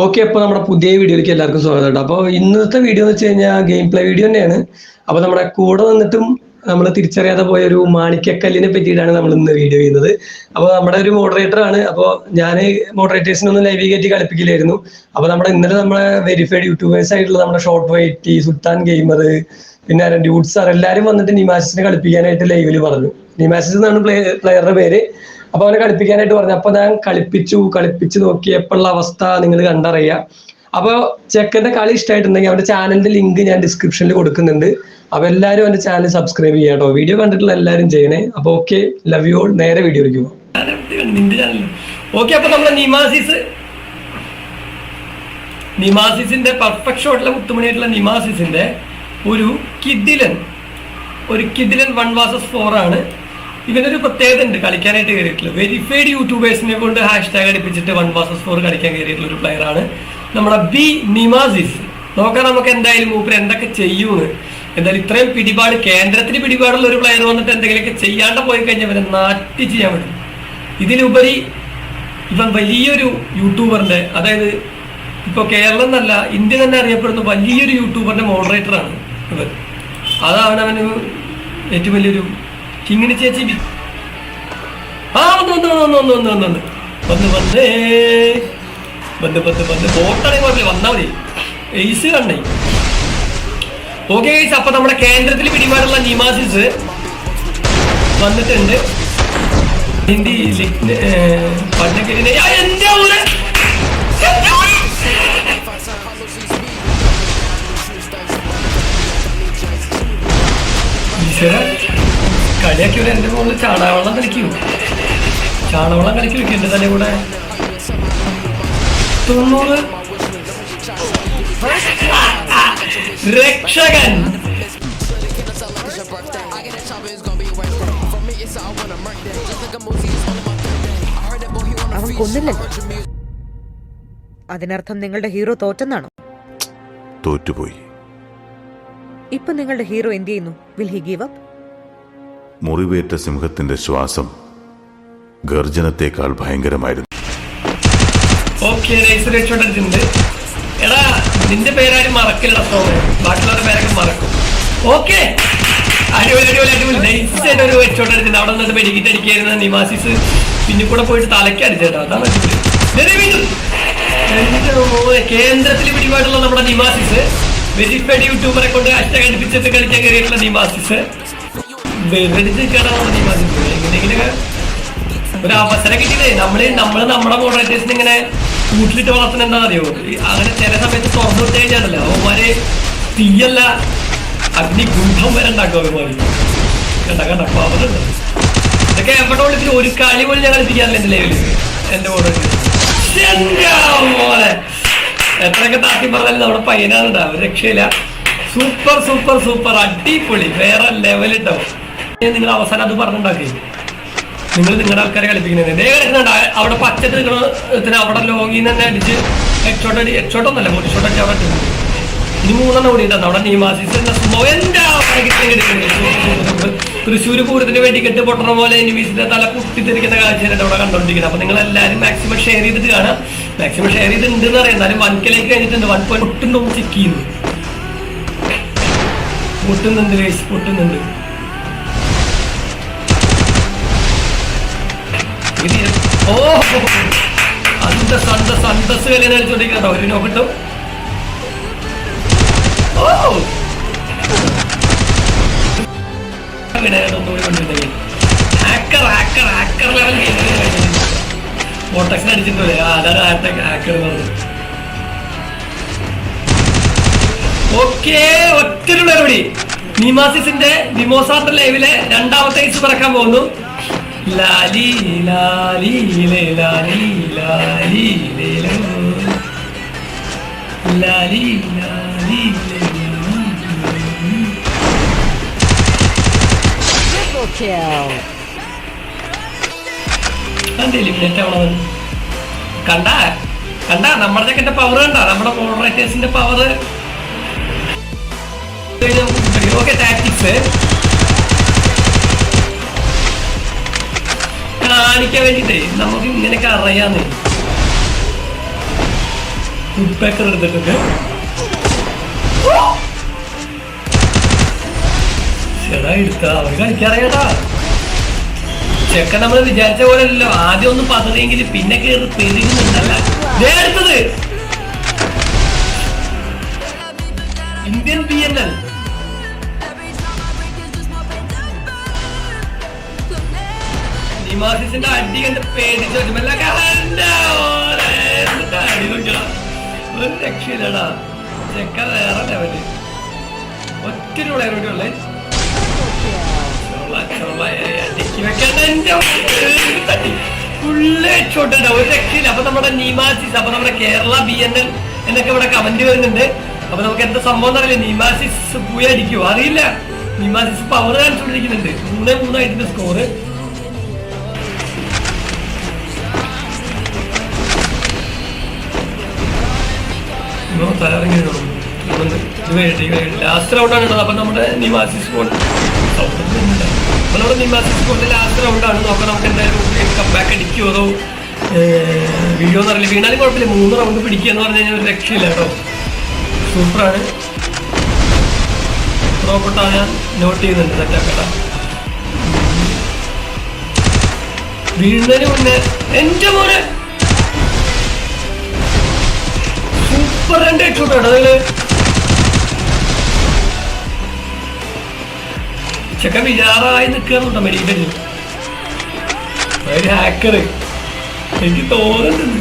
Okay അപ്പോൾ നമ്മുടെ പുതിയ വീഡിയോയിലേക്ക് എല്ലാവർക്കും സ്വാഗതം കേട്ടോ. അപ്പോൾ ഇന്നത്തെ വീഡിയോ എന്ന് വെച്ച് കഴിഞ്ഞാൽ ഗെയിം പ്ലേ വീഡിയോ തന്നെയാണ്. അപ്പോൾ നമ്മുടെ കൂടെ വന്നിട്ടും നമ്മൾ തിരിച്ചറിയാതെ പോയ ഒരു മാണിക്കക്കല്ലിനെ പറ്റിയിട്ടാണ് നമ്മൾ ഇന്ന് വീഡിയോ ചെയ്യുന്നത്. അപ്പോൾ നമ്മുടെ ഒരു മോഡറേറ്റർ ആണ്. അപ്പോൾ ഞാൻ മോഡറേറ്റേഴ്സിനൊന്നും ലൈവ് കയറ്റി കളിപ്പിക്കില്ലായിരുന്നു. അപ്പോൾ നമ്മുടെ ഇന്നലെ നമ്മളെ വെരിഫൈഡ് യൂട്യൂബേഴ്സ് ആയിട്ടുള്ള നമ്മുടെ ഷോർട്ട് വൈറ്റി സുൽത്താൻ ഗെയിമർ പിന്നെ ഡ്യൂട്ട്സ് എല്ലാവരും വന്നിട്ട് നിമാസിനെ കളിപ്പിക്കാനായിട്ട് ലൈവിൽ പറഞ്ഞു. നിമാസിസ് എന്നാണ് പ്ലേ പ്ലെയറുടെ പേര്. അപ്പൊ അവനെ കളിപ്പിക്കാനായിട്ട് പറഞ്ഞു. അപ്പൊ ഞാൻ കളിപ്പിച്ചു കളിപ്പിച്ച് നോക്കിയപ്പോഴുള്ള അവസ്ഥ നിങ്ങൾ കണ്ടറിയാ. അപ്പൊ ചെക്കന്റെ കളി ഇഷ്ടമായിട്ടുണ്ടെങ്കിൽ അവന്റെ ചാനലിന്റെ ലിങ്ക് ഞാൻ ഡിസ്ക്രിപ്ഷനിൽ കൊടുക്കുന്നുണ്ട്. അപ്പൊ എല്ലാവരും അവന്റെ ചാനൽ സബ്സ്ക്രൈബ് ചെയ്യാം കേട്ടോ വീഡിയോ കണ്ടിട്ടുള്ള എല്ലാവരും ചെയ്യണേ. അപ്പൊ ഓക്കെ ലവ് യു ഓൾ നേരെ വീഡിയോയിലേക്ക് പോകാം നമ്മുടെ നിമാസിസ്. നിമാസിസിന്റെ പെർഫെക്റ്റ് ഷോട്ടിലെ മുത്തുമണിയായിട്ടുള്ള നിമാസിസിന്റെ ഒരു കിദിലൻ ഒരു കിദിലൻ വൺ വാസസ് ഫോർ ആണ്. ഇവനൊരു പ്രത്യേകത ഉണ്ട് കളിക്കാനായിട്ട് കയറിയിട്ടുള്ളത്. വെരിഫൈഡ് യൂട്യൂബേഴ്സിനെ കൊണ്ട് ഹാഷ് ടാഗ് അടിപ്പിച്ചിട്ട് വൺ വാസസ് ഫോർ കളിക്കാൻ കയറിയിട്ടുള്ള ഒരു പ്ലെയർ ആണ്. നമ്മുടെ ബി നിമാസിസ് നോക്കാം നമുക്ക് എന്തായാലും മൂപ്പർ എന്തൊക്കെ ചെയ്യൂന്ന്. എന്തായാലും ഇത്രയും പിടിപാട് കേന്ദ്രത്തിന് പിടിപാടുള്ള ഒരു പ്ലെയർ വന്നിട്ട് എന്തെങ്കിലുമൊക്കെ ചെയ്യാണ്ട് പോയി കഴിഞ്ഞാൽ ഇവരെ നാട്ടി ചെയ്യാൻ പറ്റും. ഇതിലുപരി ഇവൻ വലിയൊരു യൂട്യൂബറിന്റെ അതായത് ഇപ്പോൾ കേരളം എന്നല്ല ഇന്ത്യ തന്നെ അറിയപ്പെടുന്ന വലിയൊരു യൂട്യൂബറിന്റെ മോഡറേറ്ററാണ് ഇവർ അതാണ് അവന് ഏറ്റവും വലിയൊരു കിങ്ങിണി ചേച്ചി ആ ഒന്ന് ഒന്ന് ഒന്ന് ഒന്ന് ഒന്ന് ഒന്ന് വന്ന്. വന്ന് വന്ന്. വന്ന് മതി. എയ്സ് കണ്ടേ. ഓക്കെ ഗൈസ് അപ്പൊ നമ്മുടെ കേന്ദ്രത്തിൽ പിടിപാടുള്ള നിമാസിസ് വന്നിട്ടുണ്ട്. ഹിന്ദി കളിയാക്കി ഒരു എന്റെ മുകളിൽ ചാണകവെള്ളം കളിക്കൂ. ചാണകവെള്ളം കളിക്കു എന്റെ തന്നെ കൂടെ. തൊണ്ണൂറ്. രക്ഷകൻ. അവൻ കൊന്നില്ലല്ലോ. അതിനർത്ഥം നിങ്ങളുടെ ഹീറോ തോറ്റെന്നാണോ? തോറ്റുപോയി. ഇപ്പൊ നിങ്ങളുടെ ഹീറോ എന്ത് ചെയ്യുന്നു? Will he give up? മുറിവേറ്റ സിംഹത്തിന്റെ ശ്വാസം ഗർജനത്തെക്കാൾ ഭയങ്കരമായിരുന്നു. എടാ നിന്റെ പേരാരും മറക്കില്ല സോമൻ. ബാക്കിയുള്ളവരുടെ പേരൊക്കെ മറക്കും. ഓക്കെ. അടിപൊളി അടിപൊളി അടിപൊളി. നൈസ് ആയിട്ട് ഒരു വെച്ചോണ്ടിരുന്നത് അവിടെ നിന്ന് മെഡിക്കറ്റ് അടിക്കായിരുന്ന നിവാസിസ്. പിന്നെ കൂടെ പോയിട്ട് തലയ്ക്ക് അടിച്ചേട്ടോ. അതാണ് കേന്ദ്രത്തിൽ പിടിപാടുള്ള നമ്മുടെ നിവാസിസ്. വെരിഫൈഡ് യൂട്യൂബറെ കൊണ്ട് ഹാഷ്ടാഗ് അടുപ്പിച്ചിട്ട് കളിക്കാൻ കയറിയിട്ടുള്ള നിവാസിസ്. വെറുതെ എങ്ങനെയെങ്കിലൊക്കെ ഒരു അവസരം കിട്ടിയില്ലേ? നമ്മൾ നമ്മൾ നമ്മുടെ മോഡറേറ്റേഴ്സിന് ഇങ്ങനെ കൂട്ടിലിട്ട് വളർത്തുന്ന എന്താ അറിയോ? അങ്ങനെ ചില സമയത്ത് തുറന്നു വിട്ട് കഴിഞ്ഞാണല്ലോ. അവന്മാര് തീയല്ല. അഗ്നിഗുംഭം വരെ ഉണ്ടാക്കും അവന്മാര്. കണ്ട കണ്ട? പവറുണ്ട് ഇതൊക്കെ എവിടെ ഉള്ളിൽ ഒരു കളി പോലും ഞാൻ കളിപ്പിക്കാറില്ല എന്റെ ലെവലിൽ എന്റെ മോഡൽ എത്രയൊക്കെ താത്തി പറഞ്ഞാലും നമ്മുടെ പയ്യനാണ് രക്ഷയില്ല. Super super super. അടിപൊളി. വേറെ ലെവലുണ്ടാവും നിങ്ങൾ അവസാനം അത് പറഞ്ഞുണ്ടാക്കി. നിങ്ങൾ നിങ്ങളുടെ ആൾക്കാരെ കളിപ്പിക്കുന്നത്. ഇതേ അവിടെ പച്ചത്ത് നിങ്ങൾ അവിടെ ലോങ്ങിൽ തന്നെ അടിച്ച് ഹെഡ്ഷോട്ട് അടി ഹെഡ്ഷോട്ട് ഒന്നല്ല അടിച്ച് അവിടെ. ഇനി മൂന്നെണ്ണം കൂടി ഉണ്ടായിരുന്നു അവിടെ നീമാസിസ് തൃശ്ശൂർ പൂരത്തിന് വേണ്ടി കെട്ട് പൊട്ടണ പോലെ എനിമീസിന്റെ തല കുത്തിത്തിരിക്കുന്ന കാഴ്ചയായിട്ട് അവിടെ കണ്ടോണ്ടിരിക്കുന്നത് അപ്പൊ നിങ്ങൾ എല്ലാവരും മാക്സിമം ഷെയർ ചെയ്തിട്ട് കാണാം മാക്സിമം ഷെയർ ചെയ്തിട്ടുണ്ട് എന്ന് പറയാം. എന്നാലും വൺ കഴിഞ്ഞിട്ടുണ്ട്. വൺ പോയിന്റ് ഒട്ടുണ്ടോ ചെക്ക് പൊട്ടുന്നുണ്ട് പൊട്ടുന്നുണ്ട്. ഓ അന്ത സന്ത സന്തസ് കല്യാണം കളിച്ചോണ്ടിരിക്കട്ടോ ഒരു ഓ. നിമോസാറിന്റെ ലൈവിലെ രണ്ടാമത്തെ ഐസ് പറക്കാൻ പോകുന്നു. ലാലി ലാലി ലാലി ലാലി. ലാലി ലാലി. കണ്ടേ? കണ്ട നമ്മുടെ ചെക്കന്റെ പവർ കണ്ട നമ്മുടെ മോഡറേറ്റേഴ്സിന്റെ പവർ ഓക്കെ ടാക്ടിക്സ് കാണിക്കാൻ വേണ്ടിട്ടേ. നമുക്ക് ഇങ്ങനെയൊക്കെ അറിയാന്നേ. ഫുഡ് പേക്കർ എടുത്തിട്ടുണ്ട്. ചേട്ടാ എടുത്ത അവർ കളിക്കാറിയാട്ടാ. ചെക്കൻ നമ്മൾ വിചാരിച്ച പോലെ അല്ലല്ലോ ആദ്യം ഒന്ന് പതറിയെങ്കിൽ പിന്നെ കയറി പെരുകുന്നുണ്ടല്ല അടുത്തത് ഇന്ത്യൻ ബി എൻ എൽ നിമാസിന്റെ അടി കണ്ട് പേടി വരുമ്പല്ലൊക്കെ എന്റെ മോനെ, എന്നിട്ട് അടി വേറെ ലെവൽ. ഒറ്റ ഉള്ളേ അപ്പൊ നമ്മുടെ കേരള ബി എൻ എൽ എന്നൊക്കെ ഇവിടെ കമന്റ് വരുന്നുണ്ട്. അപ്പൊ നമുക്ക് എന്താ സംഭവം അറിയില്ല. നീമാസിസ് പോയി അടിക്കുവോ? അറിയില്ല. നീമാസിസ് പവർ കാണിച്ചുകൊണ്ടിരിക്കുന്നുണ്ട്. മൂന്നേ മൂന്നായിട്ടുണ്ട് സ്കോറ് ലാസ്റ്റ് റൗണ്ടാണ് ഉള്ളത് അപ്പം നമ്മുടെ നിവാസിസ് സ്കോഡ് അപ്പം നമ്മുടെ നിവാസിസ് സ്കോഡിന്റെ ലാസ്റ്റ് റൗണ്ടാണ് നോക്കാം നമുക്ക് എന്തായാലും കമ്പാക്ക് അടിക്കുമോ അതോ വീഡിയോ എന്ന് അറിയില്ല. വീണാലും കുഴപ്പമില്ല. മൂന്ന് റൗണ്ട് പിടിക്കുക എന്ന് പറഞ്ഞു കഴിഞ്ഞാൽ ഒരു രക്ഷയില്ല കേട്ടോ. സൂപ്പറാണ്. പ്രോപ്പർട്ടാ ഞാൻ നോട്ട് ചെയ്യുന്നുണ്ട് തെറ്റാക്കട്ട വീഴുന്നതിന് മുന്നേ എന്റെ മോനെ സൂപ്പർ രണ്ട് ഹെഡ്ഷോട്ടാണ് അതിൽ ചെക്കൻ വിചാറായി നിൽക്കുന്നുണ്ടോ ഒരു ഹാക്കർ എനിക്ക് തോന്നുന്നുണ്ട്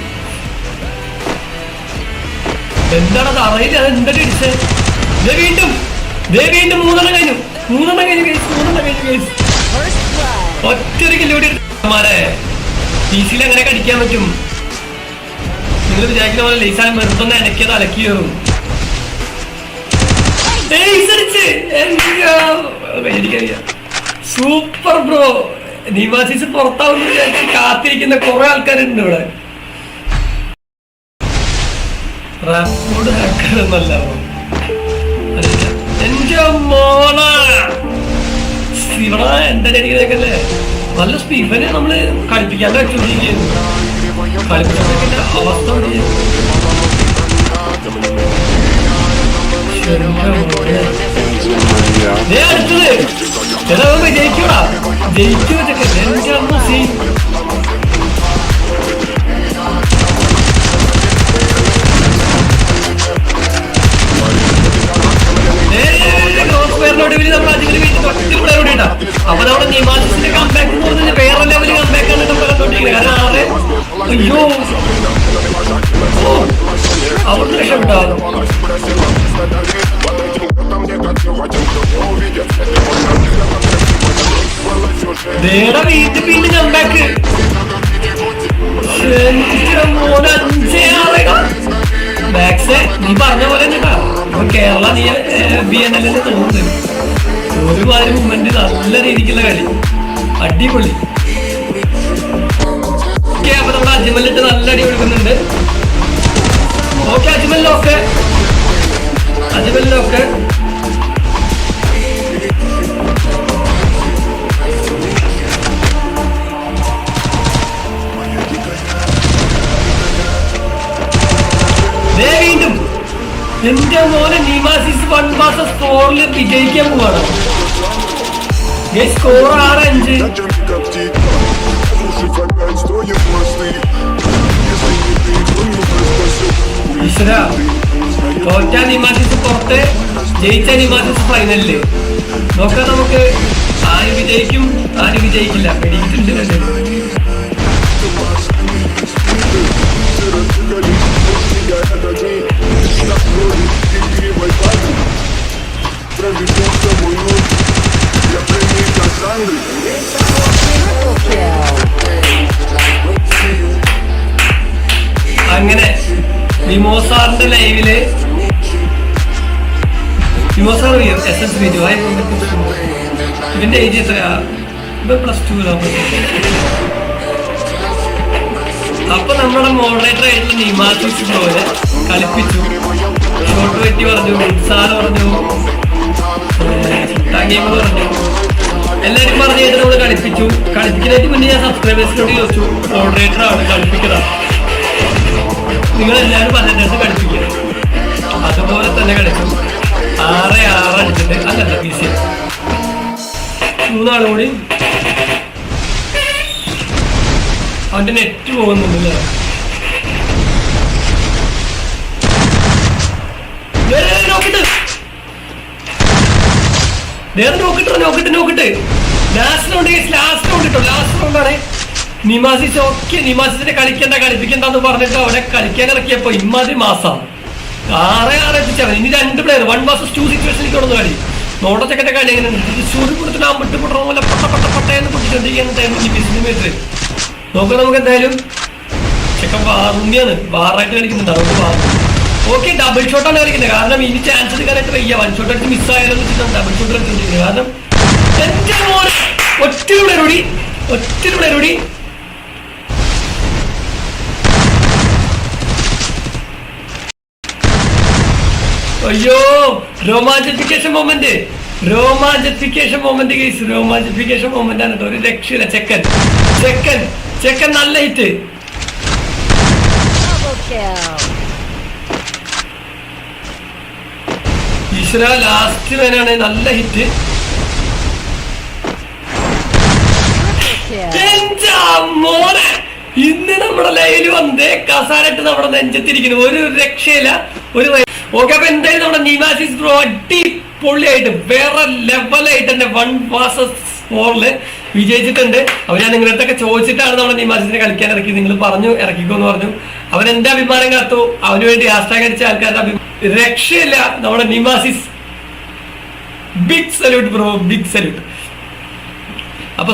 എന്താണത് അറിയില്ല. അത് എന്താ ഇടിച്ചത് ദേ വീണ്ടും. ദേ വീണ്ടും മൂന്നെണ്ണം കഴിഞ്ഞു. മൂന്നെണ്ണം കഴിഞ്ഞു കേസ് മൂന്നെണ്ണം കഴിഞ്ഞു കേസ് ഒറ്റൊരു കിലോടി മാറേ പി സിയിൽ എങ്ങനെ കടിക്കാൻ പറ്റും? നിങ്ങൾ വിചാരിക്കുന്ന പോലെ ലൈസാൻ വെറുതെ ഒന്ന് അലക്കിയത് അലക്കി കയറും. Super bro. നിവാസിസ് പുറത്താവുന്ന കാത്തിരിക്കുന്ന കുറെ ആൾക്കാരുണ്ട് ഇവിടെ. എന്റെ മോള. അടിക്കുന്നതൊക്കെ നല്ല സ്റ്റീഫനെ നമ്മൾ കളിപ്പിക്കാൻ വെച്ചോണ്ടിരിക്കുന്നു കളിപ്പിച്ചതിന്റെ അവസ്ഥ അടുത്തത് നമുക്ക് ജയിക്കൂടാ ജയിക്കൂ ഇതൊക്കെ എന്റെ അമ്മ സീ അപ്പൊ നമ്മുടെ നിമാസിന്റെ കമ്പാക്ക് പറഞ്ഞാൽ വേറെ ലെവൽ കമ്പാക്ക് ആറ് അയ്യോ. ഓ, അവിടുന്ന് രക്ഷപ്പെട്ടാകും വേറെ വീട്ടിൽ പിന്നെ കമ്പാക്ക് മാക്സ് നീ പറഞ്ഞ പോലെ കേട്ടോ. കേരള നീ ബി എൻ എല്ലിന് തോന്നുന്നു ഒരുപാട് മൂമെന്റ് നല്ല രീതിക്കുള്ള കളി. അടിപൊളി. ഓക്കെ അപ്പൊ അജ്മലിട്ട് നല്ല അടി കൊടുക്കുന്നുണ്ട്. ഓക്കെ അജ്മലിലൊക്കെ അജ്മലിലൊക്കെ വീണ്ടും എന്റെ മോനെ നിമാസിസ് വൺ മാസം സ്കോറിൽ വിജയിക്കാൻ പോവാണ്. സ്കോർ ആറ് അഞ്ച്. അക്ഷര തോറ്റ നിമാസിസ് പുറത്ത് ജയിച്ച നിമാസിസ് ഫൈനലിൽ നോക്കാം നമുക്ക്. ആര് വിജയിക്കും? ആര് വിജയിക്കില്ല? പിടിയിട്ടുണ്ട് കണ്ടത് വിമോസാറിന്റെ ലൈവിൽ ഇതിന്റെ ഏജ് എത്രയാ? ഇത് പ്ലസ് ടു അപ്പൊ നമ്മുടെ മോഡറേറ്റർ ആയിട്ടുള്ള നിമാസിസ് പോലെ കളിപ്പിച്ചു. ഷോട്ട് വെറ്റി പറഞ്ഞു സാർ പറഞ്ഞു ഗെയിം പറഞ്ഞു. എല്ലാരും പറഞ്ഞു നമ്മൾ കളിപ്പിച്ചു. കളിപ്പിക്കുന്നതിന് മുന്നേ ഞാൻ സബ്സ്ക്രൈബേഴ്സിനോട് ചോദിച്ചു മോഡറേറ്റർ ആണ് കളിപ്പിക്കുന്നത് നിങ്ങൾ എല്ലാവരും പന്ത്രണ്ട് കളിപ്പിക്കുക. അതുപോലെ തന്നെ കളിക്കും. ആറ് ആറ് അടിച്ചിട്ട്. അല്ലല്ല പി സി മൂന്നാളും കൂടി. അവന്റെ നെറ്റ് പോകുന്നുണ്ടല്ലേ നോക്കിട്ട്. നേരെ നോക്കിട്ടോ നോക്കിട്ട് നോക്കിട്ട്. ലാസ്റ്റ് റൗണ്ട് ലാസ്റ്റ് റൗണ്ട് കേട്ടോ ലാസ്റ്റ് റൗണ്ടാണേ നിമാസിസ് ഒക്കെ നിമാസിസിനെ കളിക്കണ്ട കളിപ്പിക്കണ്ടെന്ന് പറഞ്ഞിട്ട് അവനെ കളിക്കാൻ ഇറക്കിയപ്പോ ഇമ്മാതിരി മാസം. ആറെ ആറ് എത്തിച്ചാണ് ഇനി രണ്ട് പ്ലെയർ വൺ മാസം ടു സിറ്റുവേഷനിലേക്ക് കൊണ്ടു കളി. നോട്ടച്ചക്കന്റെ കളി എങ്ങനെ ചൂട് കൊടുത്തിട്ട് ആ വിട്ട് പൊട്ടണ പോലെ പട്ട പട്ട പട്ടയെന്ന് ബിസിനസ് നോക്കാം നമുക്ക് എന്തായാലും ചെക്കൻ വാറുണ്ണിയാണ് വാറായിട്ട് കളിക്കുന്നുണ്ട്. അതുകൊണ്ട് വാറു ഓക്കെ ഡബിൾ ഷോട്ടാണ് കളിക്കുന്നത്. കാരണം ഇനി ചാൻസ് എടുക്കാനായിട്ട് വയ്യ. വൺ ഷോട്ട് അടിച്ച് മിസ്സായാലും വെച്ചിട്ടാണ് ഡബിൾ ഷോട്ട് കളിച്ചിരിക്കുന്നത് കാരണം ഒറ്റ പിള്ളേരോടി ഒറ്റ അയ്യോ രോമാഞ്ചിഫിക്കേഷൻ മൊമെന്റ് രോമാഞ്ചിഫിക്കേഷൻ മൊമെന്റ് കേസ് രോമാഞ്ചിഫിക്കേഷൻ മൊമെന്റ് ആണ് ഒരു രക്ഷയില്ല. ചെക്കൻ. ചെക്കൻ. ചെക്കൻ നല്ല ഹിറ്റ് ഈശ്വര ലാസ്റ്റ് വരെയാണ് നല്ല ഹിറ്റ് മോനെ ഇന്ന് നമ്മുടെ ലൈവിൽ വന്നേ കസാരട്ട് നമ്മുടെ നെഞ്ചത്തിരിക്കുന്നു. ഒരു രക്ഷയില്ല. ഒരു ഓക്കെ അപ്പൊ എന്തായാലും നമ്മുടെ നിവാസിസ് ബ്രോ അടിപൊളിയായിട്ട് വേറെ ലെവലായിട്ട് തന്നെ വൺ വാസസ് ഫോറിൽ വിജയിച്ചിട്ടുണ്ട്. അപ്പൊ ഞാൻ നിങ്ങളുടെ അടുത്തൊക്കെ ചോദിച്ചിട്ടാണ് നമ്മുടെ നിവാസിസിനെ കളിക്കാൻ ഇറക്കി നിങ്ങൾ പറഞ്ഞു ഇറക്കിക്കോ എന്ന് പറഞ്ഞു. അവൻ എന്റെ അഭിമാനം കാത്തു? അവന് വേണ്ടി ഹാഷ്ടാഗ് അടിച്ച ആൾക്കാരുടെ രക്ഷയില്ല നമ്മുടെ നിവാസിസ്. Big salute bro big salute അപ്പൊ